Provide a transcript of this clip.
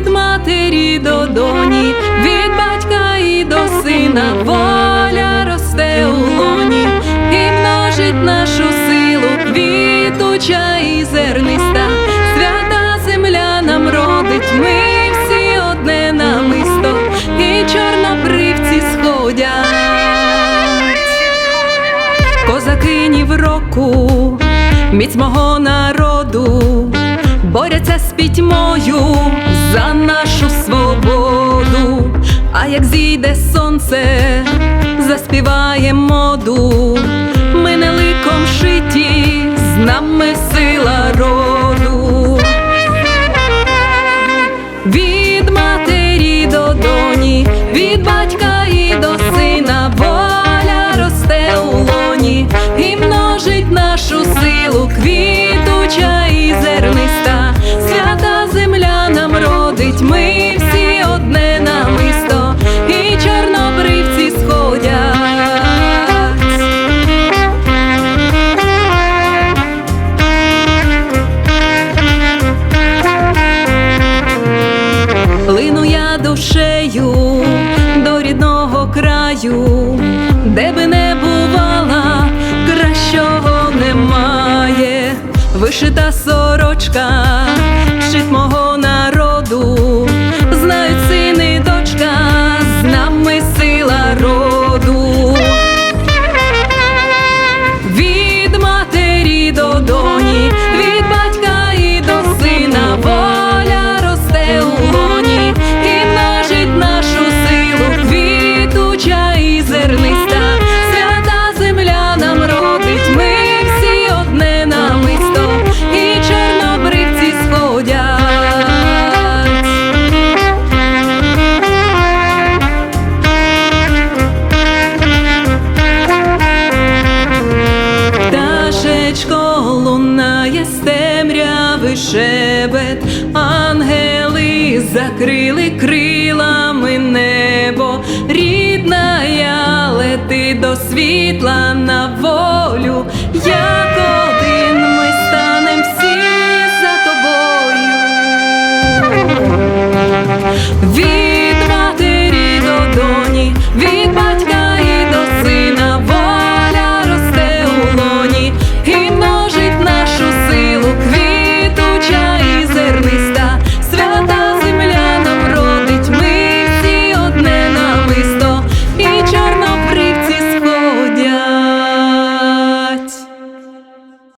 від матері до доні, від батька і до сина воля росте у лоні. І множить нашу силу квітуча і зерниста, свята земля нам родить, ми всі одне намисто, і чорнобривці сходять, в року, міць мого народу. Боряться з пітьмою за нашу свободу. А як зійде сонце, заспіває моду, ми не ликом шиті, з нами сила роду. Душею до рідного краю, де би не бувала, кращого немає. Вишита сорочка, то лунає з шебет, ангели закрили крилами небо, рідна я лети до світла на волю. Я